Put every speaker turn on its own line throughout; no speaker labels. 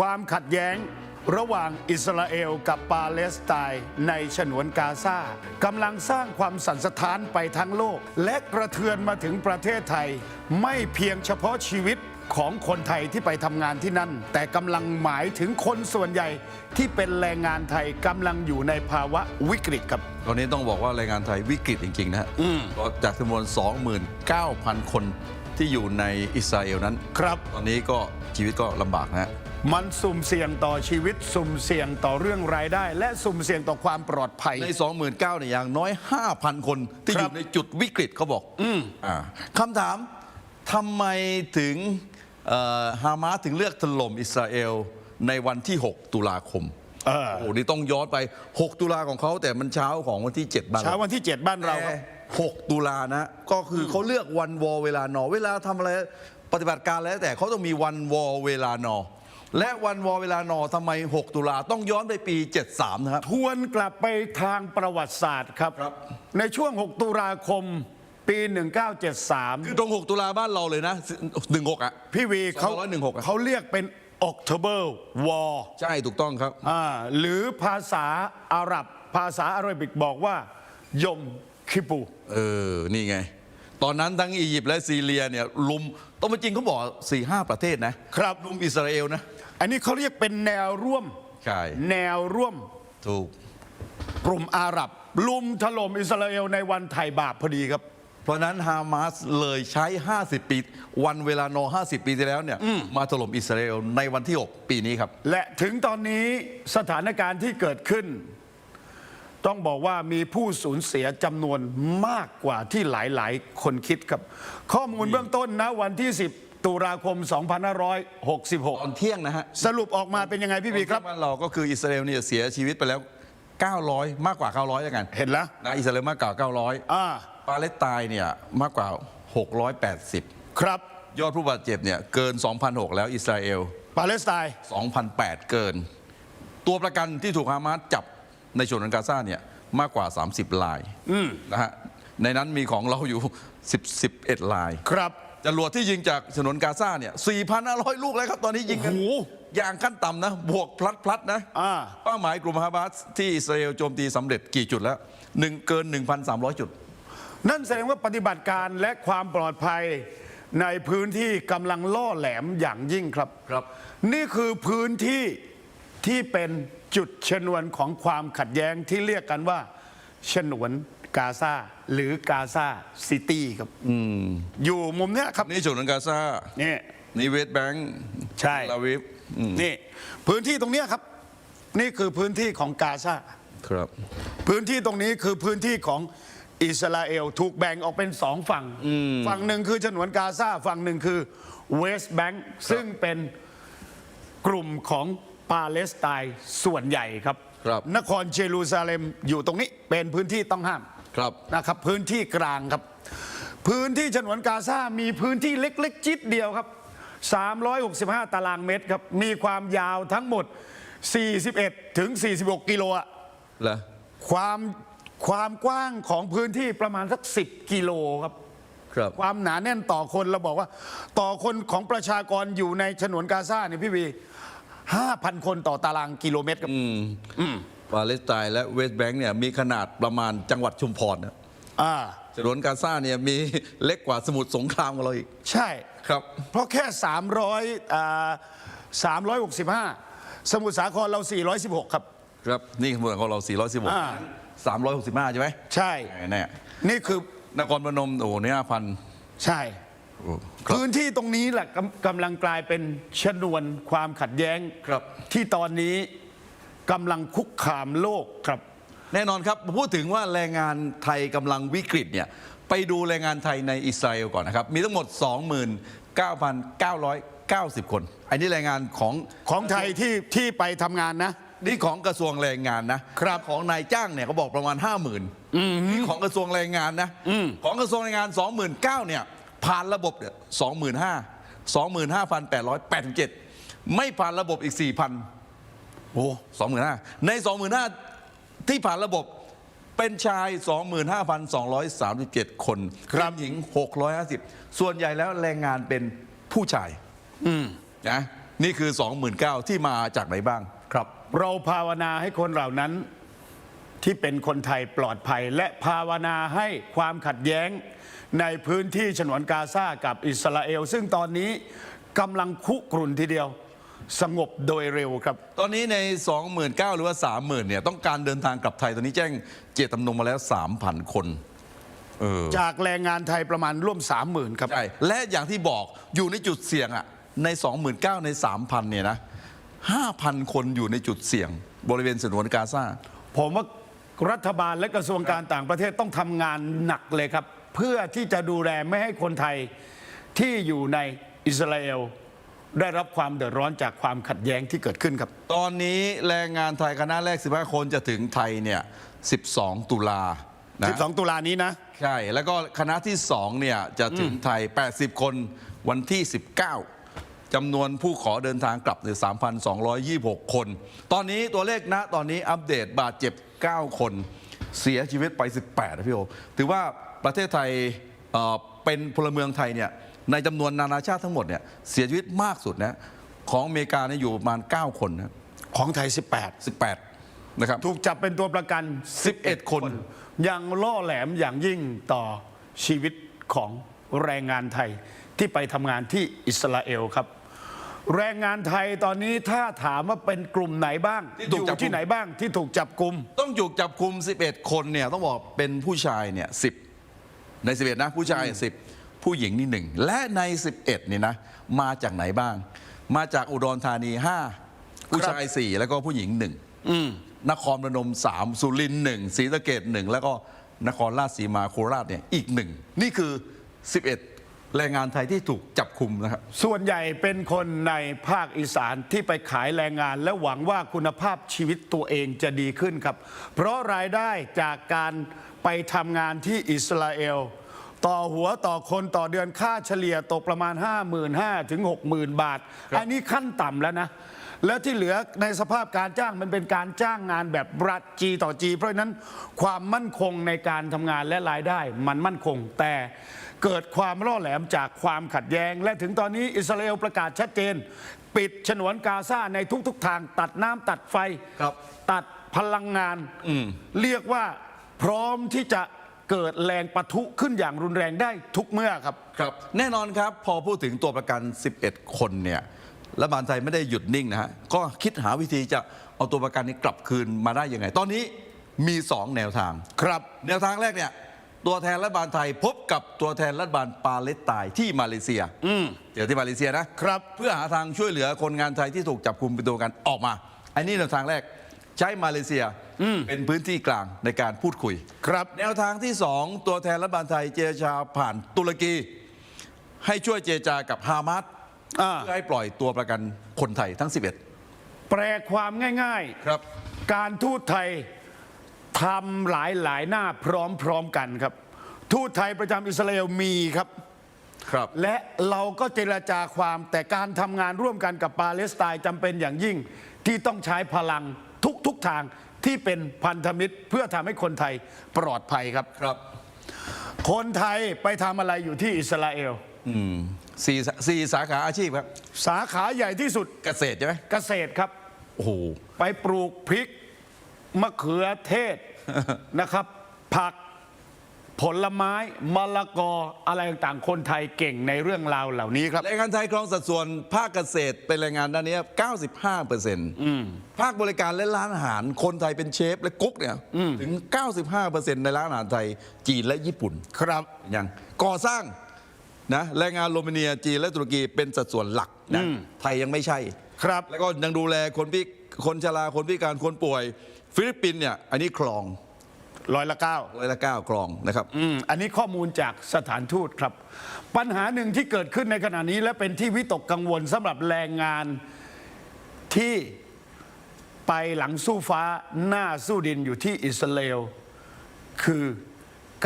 ความขัดแย้งระหว่างอิสราเอลกับปาเลสไตน์ในฉนวนกาซากำลังสร้างความสั่นสะท้านไปทั้งโลก และกระเทือนมาถึงประเทศไทย ไม่เพียงเฉพาะชีวิตของคนไทยที่ไปทำงานที่นั่น แต่กำลังหมายถึงคนส่วนใหญ่ที่เป็นแรงงานไทยกำลังอยู่ในภาวะวิกฤตครับ
ตอนนี้ต้องบอกว่าแรงงานไทยวิกฤตจริง ๆ นะฮะจากจำนวน 29,000 คนที่อยู่ในอิสราเอลนั้น
ครับ
ตอนนี้ก็ชีวิตก็ลำบากนะฮะ
มันสุ่มเสี่ยงต่อชีวิต สุ่มเสี่ยงต่อเรื่องรายได้ และสุ่มเสี่ยงต่อความปลอดภัย
ใน 29,000เนี่ยอย่างน้อย 5,000 คนที่
ค
อ
รับ
ยู่ในจุดวิกฤตเขาบอกอ่าคำถามทำไมถึงเอ่อฮามาสถึงเลือกถล่มอิสราเอลในวันที่ 6 ตุลาคม
เออ
โอ้โหนี่ต้องย้อนไป 6 ตุลาของเขาแต่มันเช้าของวันที่ 7 บ้าน
เช้า
เรา
วันที่ 7 บ้านเราครับ
แต่6ตุลานะ ก็คือเขาเลือกวันวอเวลานอ เวลาทำอะไรปฏิบัติการแล้วแต่เขาต้องมีวันวอเวลานอ และวันวอเวลานอทำไม 6 ตุลาต้องย้อนไปปี 73 นะครับ
ทวนกลับไปทางประวัติศาสตร์ครับ
ครับ
ในช่วง 6 ตุลาคม ปี1973
คือตรง 6 ตุลาบ้านเราเลยนะ 16 อะ
พี่วีเขา
2516อะ
เขาเรียกเป็น October War
ใช่ถูกต้องครับ
อ่าหรือภาษาอาหรับ ภาษาอาหรับิกบอกว่า ยมคิปู
เออ นี่ไง ตอนนั้นทั้งอียิปต์และซีเรียเนี่ยลุมต้องมาจริงเขาบอก4ี่ห้าประเทศนะครับ ลุมอิสราเอลนะ
อันนี้เขาเรียกเป็นแนวร่วม
ใช่
แนวร่วม
ถูก
กลุ่มอาหรับ ลุมถล่มอิสราเอลในวันไถ่บาปพอดีครับ
เพราะฉะนั้นฮามาสเลยใช้ 50 ปี วันเวลานอ50 ปีที่แล้วเนี่ย มาถล่มอิสราเอลในวันที่ 6 ปีนี้ครับ
และถึงตอนนี้สถานการณ์ที่เกิดขึ้น ต้องบอกว่ามีผู้สูญเสียจำนวนมากกว่าที่หลายๆ คนคิดครับ ข้อมูลเบื้องต้นนะวันที่ 10 ตุลาคม
ตอน
2566
เที่ยงนะฮะ
สรุปออกมาเป็นยังไงพี่บีครับ
บ้านเราก็คืออิสราเอลเนี่ยเสียชีวิตไปแล้ว 900 มากกว่า 900แล้วกัน
เห็นแล้ว
นะอิสราเอลมากกว่า
อ่า
900ปาเลสไตน์เนี่ยมากกว่า 680
ครับ
ยอดผู้บาดเจ็บเนี่ยเกิน 2,006 แล้วอิสราเอล
ปาเลสไตน์
2,008 เกิน ตัวประกันที่ถูกฮามาสจับในฉนวนกาซาเนี่ยมากกว่า 30 ลายนะฮะในนั้นมีของเราอยู่ 10 11 ลาย
ครับ
จรวดที่ยิงจากฉนวนกาซาเนี่ย 4,500 ลูกแล้วครับ ตอนนี้ยิงกัน
โอ้โห
อย่างขั้นต่ำนะ บวกพลัดพลัดๆนะ
อ่า
เป้าหมายกลุ่มฮามาสที่อิสราเอลโจมตีสำเร็จกี่จุดแล้วหนึ่งเกิน 1,300 จุด
นั่นแสดงว่าปฏิบัติการและความปลอดภัยในพื้นที่กำลังล่อแหลมอย่างยิ่งครับ
ครับ
นี่คือพื้นที่ที่เป็นจุดชนวนของความขัดแย้งที่เรียกกันว่าฉนวน กาซาหรือกาซาซิตี้ครับอยู่มุมเนี้ยครับ
นี่ฉนวนกาซา
นี่
นี่เวสต์แบงค์
ใช่
ลาวิฟอืม
นี่พื้นที่ตรงเนี้ยครับ นี่คือพื้นที่ของกาซา
ครับ
พื้นที่ตรงนี้คือพื้นที่ของอิสราเอลถูกแบ่งออกเป็นสองฝั่ง ฝั่งหนึ่งคือฉนวนกาซาฝั่งหนึ่งคือเวสต์แบงค์ซึ่งเป็นกลุ่มของปาเลสไตน์ส่วนใหญ่ครับ
ครับ
นครเยรูซาเล็มอยู่ตรงนี้เป็นพื้นที่ต้องห้าม
ครับ
นะครับพื้นที่กลางครับ พื้นที่ฉนวนกาซามีพื้นที่เล็ก ๆ จิดเดียวครับ 365 ตารางเมตรครับ มีความยาวทั้งหมด 41 ถึง 46 กิโลอะ
เหรอ
ความความกว้างของพื้นที่ประมาณสัก 10 กิโลครับ
ครับ
ความหนาแน่นต่อคนเราบอกว่า ต่อคนของประชากรอยู่ในฉนวนกาซาเนี่ยพี่วี 5,000 คนต่อตารางกิโลเมตรครับ
ปาเลสไตน์และเวสต์แบงค์เนี่ยมีขนาดประมาณจังหวัดชุมพรนะ
อ่า
ฉนวนกาซาเนี่ยมีเล็กกว่าสมุทรสงครามของเราอีก
ใช่
ครับ
เพราะแค่ 300อ่า365 สมุทรสาครเรา 416 ครับ
ครับนี่สมุทรของเรา
อ่า
416 365 ใช่ไหม
ใช่
แน่
นี่คือ
นครพนมโอ้โหเนี่ยพัน
ใช่ พื้นที่ตรงนี้แหละกำกำลังกลายเป็นชนวนความขัดแย้ง
ครับ
ที่ตอนนี้ กำลังคุกคามโลกครับ
แน่นอนครับพูดถึงว่าแรงงานไทยกำลังวิกฤตเนี่ยไปดูแรงงานไทยในอิสราเอลก่อนนะครับ มีทั้งหมด 29,990 คน อันนี้แรงงานของ
ของไทยที่ที่ไปทำงานนะ
นี่ของกระทรวงแรงงานนะครับของนายจ้างเนี่ยเขาบอกประมาณ 5 0,000นี่ของกระทรวงแรงงานนะของกระทรวงแรงงาน 29,000เนี่ยผ่านระบบเนี่ย25,000 25,887 ไม่ผ่านระบบอีก 4,000
โอ้
25,000ใน25,000ที่ผ่านระบบเป็นชาย 25,237 คน
ครับ
เป็นหญิง 650 ส่วนใหญ่แล้วแรงงานเป็นผู้ชายนะนี่คือ 29,000ที่มาจากไหนบ้าง
ครับ เราภาวนาให้คนเหล่านั้นที่เป็นคนไทยปลอดภัย และภาวนาให้ความขัดแย้งในพื้นที่ฉนวนกาซากับอิสราเอล ซึ่งตอนนี้กำลังคุกรุ่นทีเดียว สงบโดยเร็วครับ
ตอนนี้ใน 29,000 หรือว่า 30,000เนี่ยต้องการเดินทางกลับไทย ตอนนี้แจ้งเจตจำนงมาแล้ว 3,000 คนเออ
จากแรงงานไทยประมาณร่วม 30,000 ครับ
ใช่และอย่างที่บอกอยู่ในจุดเสี่ยงอะใน 29,000 ใน 3,000 เนี่ยนะ 5,000 คนอยู่ในจุดเสี่ยง บริเวณฉนวนกาซา
ผมว่ารัฐบาลและกระทรวงการต่างประเทศต้องทำงานหนักเลยครับ เพื่อที่จะดูแลไม่ให้คนไทยที่อยู่ในอิสราเอล ได้รับความเดือดร้อนจากความขัดแย้งที่เกิดขึ้นครับ
ตอนนี้แรงงานไทยคณะแรก 15 คนจะถึงไทยเนี่ย 12 ตุลานะ
12 ตุลานี้นะ
ใช่ แล้วก็คณะที่ 2 เนี่ย จะถึงไทย 80 คนวันที่ 19จำนวนผู้ขอเดินทางกลับเนี่ย3,226 คน ตอนนี้ตัวเลขนะตอนนี้อัปเดตบาดเจ็บ 9 คน เสียชีวิตไป 18นะพี่โอถือว่าประเทศไทยเอ่อเป็นพลเมืองไทยเนี่ย ในจำนวนนานาชาติทั้งหมดเนี่ยเสียชีวิตมากสุดนะของอเมริกาเนี่ยอยู่ประมาณ 9 คนนะ
ของไทย
18นะครับ
18ถูกจับเป็นตัวประกัน
11 คน
ยังล่อแหลมอย่างยิ่งต่อชีวิตของแรงงานไทยที่ไปทำงานที่อิสราเอลครับ แรงงานไทยตอนนี้ถ้าถามว่าเป็นกลุ่มไหนบ้าง
ที่
อ
ถูก
ยู่
จับกุม
ที่ไหนบ้างที่ถูกจับกลุ่ม
ต้องถูกจับคุม11 คนเนี่ยต้องบอกเป็นผู้ชายเนี่ย10 ใน 11 นะ ผู้ชาย 10 ผู้หญิงนี่หนึ่งและใน 11เนี่ยนะมาจากไหนบ้าง มาจากอุดรธานี 5 ผู้ชาย4แล้วก็ผู้หญิงหนึ่งนครพนม3สุรินทร์หนึ่งศรีสะเกดหนึ่งแล้วก็นครราชสีมาโคราชเนี่ยอีกหนึ่งนี่คือ 11 แรงงานไทยที่ถูกจับคุมนะครับ
ส่วนใหญ่เป็นคนในภาคอีสานที่ไปขายแรงงาน และหวังว่าคุณภาพชีวิตตัวเองจะดีขึ้นครับ เพราะรายได้จากการไปทำงานที่อิสราเอล ต่อหัวต่อคนต่อเดือนค่าเฉลี่ยตกประมาณ 5 5 0 0 0ถึง60,000 บาท อันนี้ขั้นต่ำแล้วนะ แล้วที่เหลือในสภาพการจ้างมันเป็นการจ้างงานแบบรัฐจีต่อจี เพราะฉะนั้นความมั่นคงในการทำงานและรายได้ มันมั่นคงแต่เกิดความร่อแหลมจากความขัดแย้ง และถึงตอนนี้อิสราเอลประกาศชัดเจน ปิดฉนวนกาซาในทุกๆทางตัดน้ำตัดไฟ
ครับ
ตัดพลังงานเรียกว่าพร้อมที่จะ เกิดแรงปะทุขึ้นอย่างรุนแรงได้ทุกเมื่อครับ
ครับแน่นอนครับพอพูดถึงตัวประกัน 11 คนเนี่ยรัฐบาลไทยไม่ได้หยุดนิ่งนะฮะก็คิดหาวิธีจะเอาตัวประกันนี้กลับคืนมาได้ยังไง ตอนนี้มี 2 แนวทาง
ครับ
แนวทางแรกเนี่ยตัวแทนรัฐบาลไทยพบกับตัวแทนรัฐบาลปาเลสไตน์ที่มาเลเซียเจอที่มาเลเซียนะครับ เพื่อหาทางช่วยเหลือคนงานไทยที่ถูกจับคุมเป็นตัวประกันออกมา อันนี้แนวทางแรก ใช้มาเลเซียเป็นพื้นที่กลางในการพูดคุย
ครับ
แนวทางที่สองตัวแทนรัฐบาลไทยเจรจาผ่านตุรกี ให้ช่วยเจรจากับฮามาส
อ่า
เพื่อให้ปล่อยตัวประกันคนไทยทั้ง
แปลความง่าย
11ครับ
ๆการทูตไทยทำหลายหลายๆหน้าพร้อมๆกันครับ ทูตไทยประจำอิสราเอลมีครับ
ครับ
และเราก็เจรจาความแต่การทำงานร่วมกันกับปาเลสไตน์จำเป็นอย่างยิ่งที่ต้องใช้พลัง ทุกๆทางที่เป็นพันธมิตรเพื่อทำให้คนไทยปลอดภัยครับ
ครับ
คนไทยไปทำอะไรอยู่ที่อิสราเอล
อืมสี่สี่สาขาอาชีพครับ
สาขาใหญ่ที่สุด
เกษตรใช่ไหม
เกษตรครับ
โอ้โห
ไปปลูกพริก มะเขือเทศ นะครับ ผัก ผลไม้มะละกออะไรต่างๆ คนไทยเก่งในเรื่องราวเหล่านี้ครับ
แรงงานไทยครองสัดส่วนภาคเกษตรเป็นแรงงานด้านนี้ 95เปอร์เซ็นต์ภาคบริการและร้านอาหาร คนไทยเป็นเชฟและกุ๊กเนี่ยถึง 95เปอร์เซ็นต์ในร้านอาหารไทยจีนและญี่ปุ่น
ครับ
ยังก่อสร้างนะแรงงานโรมาเนียจีนและตุรกีเป็นสัดส่วนหลักนะไทยยังไม่ใช่
ครับ
แล้วก็ยังดูแลคนพิคนชราคนพิการคนป่วย ฟิลิปปินส์เนี่ยอันนี้คลอง
ร้อยละเก้า
ร้อยละเก้าคลองนะครับ
อืมอันนี้ข้อมูลจากสถานทูตครับ ปัญหาหนึ่งที่เกิดขึ้นในขณะนี้ และเป็นที่วิตกกังวลสำหรับแรงงานที่ไปหลังสู้ฟ้าหน้าสู้ดินอยู่ที่อิสราเอลคือ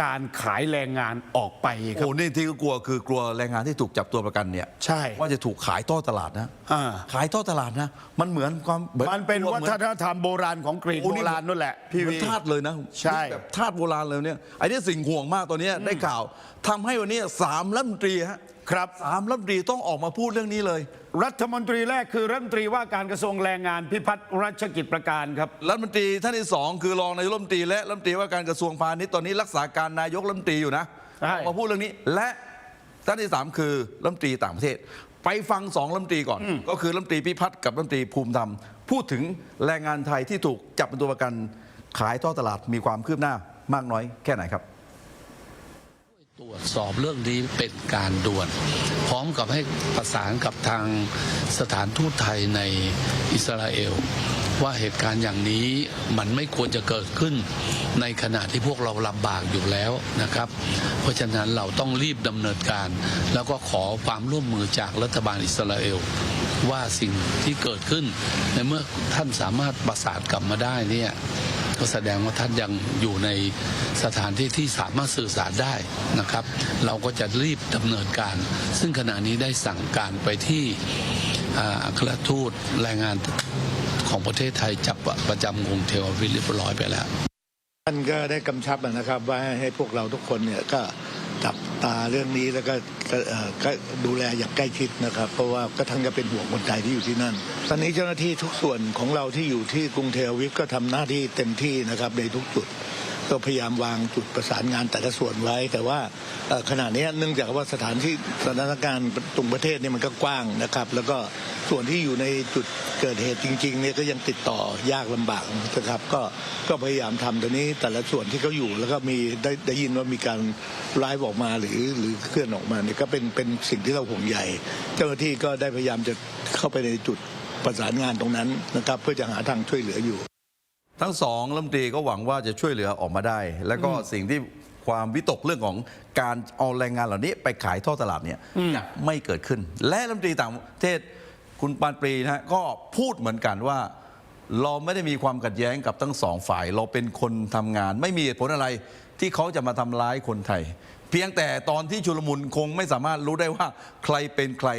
การขายแรงงานออกไปครับ
โอ้นี่ที่กลัวคือกลัวแรงงานที่ถูกจับตัวประกันเนี่ย
ใช่
ว่าจะถูกขายท่อตลาดนะ
อ่า
ขายท่อตลาดนะ มันเหมือนความหอ
มันเป็น
กลั
วั
หมือ
ฒนธรรมโบราณของกรีก
โอ้
โบ
นี่
ราณนั่นแหละพี่
เหมือ
วี
นทาสเลยนะ
ใช่
แบบทาสโบราณเลยเนี่ยไอ้นี่สิ่งห่วงมากตัวเนี้ยได้ข่าวทำให้วันนี้สามรัฐมนตรีฮะ
ครับ
สามรัฐมนตรีต้องออกมาพูดเรื่องนี้เลย
รัฐมนตรีแรกคือรัฐมนตรีว่าการกระทรวงแรงงานพิพัฒน์รัชกิจประการครับ
รัฐมนตรีท่านที่สองคือรองนายกรัฐมนตรีและรัฐมนตรีว่าการกระทรวงพาณิชย์ตอนนี้รักษาการนายกรัฐมนตรีอยู่นะ
ใช่
ออกมาพูดเรื่องนี้ และท่านที่สามคือรัฐมนตรีต่างประเทศ ไปฟังสองรัฐมนตรีก่อน ก็คือรัฐมนตรีพิพัฒน์กับรัฐมนตรีภูมิธรรม พูดถึงแรงงานไทยที่ถูกจับเป็นตัวประกันขายท่อตลาดมีความคืบหน้ามากน้อยแค่ไหนครับ
ตรวจสอบเรื่องนี้เป็นการด่วน พร้อมกับให้ประสานกับทางสถานทูตไทยในอิสราเอล ว่าเหตุการณ์อย่างนี้มันไม่ควรจะเกิดขึ้น ในขณะที่พวกเราลำบากอยู่แล้วนะครับ เพราะฉะนั้นเราต้องรีบดำเนินการ แล้วก็ขอความร่วมมือจากรัฐบาลอิสราเอลว่าสิ่งที่เกิดขึ้น ในเมื่อท่านสามารถประสานกลับมาได้เนี่ย ก็แสดงว่าท่านยังอยู่ในสถานที่ที่สามารถสื่อสารได้นะครับ เราก็จะรีบดำเนินการ ซึ่งขณะนี้ได้สั่งการไปที่อ่าอัครทูตแรงงานของประเทศไทยจับประจำกรุงเทวาวิลเรียบร้อยไปแล้ว
ท่านก็ได้กำชับนะครับว่าให้พวกเราทุกคนเนี่ยก็จับ ตาเรื่องนี้แล้วก็ก็ดูแลอย่างใกล้ชิดนะครับ เพราะว่าก็ทั้งจะเป็นห่วงคนไทยที่อยู่ที่นั่น ตอนนี้เจ้าหน้าที่ทุกส่วนของเราที่อยู่ที่กรุงเทลวิฟก็ทำหน้าที่เต็มที่นะครับในทุกจุด ก็พยายามวางจุดประสานงานแต่ละส่วนไว้ แต่ว่าขณะนี้เนื่องจากว่าสถานที่สถานการณ์ตรงประเทศเนี่ยมันก็กว้างนะครับ แล้วก็ส่วนที่อยู่ในจุดเกิดเหตุจริงๆเนี่ยก็ยังติดต่อยากลำบากนะครับ ก็ก็พยายามทำตอนนี้แต่ละส่วนที่เขาอยู่แล้วก็มีได้ได้ยินว่ามีการไลฟ์ออกมาหรือหรือเคลื่อนออกมาเนี่ยก็เป็นเป็นสิ่งที่เราห่วงใยเจ้าหน้าที่ก็ได้พยายามจะเข้าไปในจุดประสานงานตรงนั้นนะครับ เพื่อจะหาทางช่วยเหลืออยู่
ทั้งสองรัฐมนตรีก็หวังว่าจะช่วยเหลือออกมาได้ แล้วก็สิ่งที่ความวิตกเรื่องของการเอาแรงงานเหล่านี้ไปขายท่อตลาดเนี่ยจะไม่เกิดขึ้น และรัฐมนตรีต่างประเทศคุณปานปรีนะฮะก็พูดเหมือนกันว่า เราไม่ได้มีความขัดแย้งกับทั้งสองฝ่าย เราเป็นคนทำงาน ไม่มีเหตุผลอะไรที่เขาจะมาทำร้ายคนไทย เพียงแต่ตอนที่ชุลมุนคงไม่สามารถรู้ได้ว่าใครเป็นใคร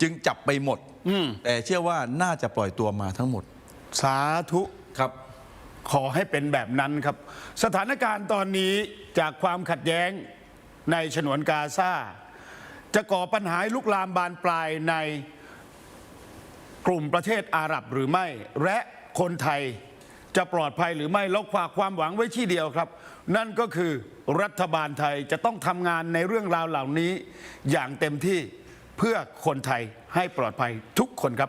จึงจับไปหมดแต่เชื่อว่าน่าจะปล่อยตัวมาทั้งหมด
สาธุ
ครับ
ขอให้เป็นแบบนั้นครับ สถานการณ์ตอนนี้จากความขัดแย้งในฉนวนกาซาจะก่อปัญหาลุกลามบานปลายในกลุ่มประเทศอาหรับหรือไม่ และคนไทยจะปลอดภัยหรือไม่เราฝากความหวังไว้ที่เดียวครับ นั่นก็คือรัฐบาลไทยจะต้องทำงานในเรื่องราวเหล่านี้อย่างเต็มที่เพื่อคนไทยให้ปลอดภัยทุกคนครับ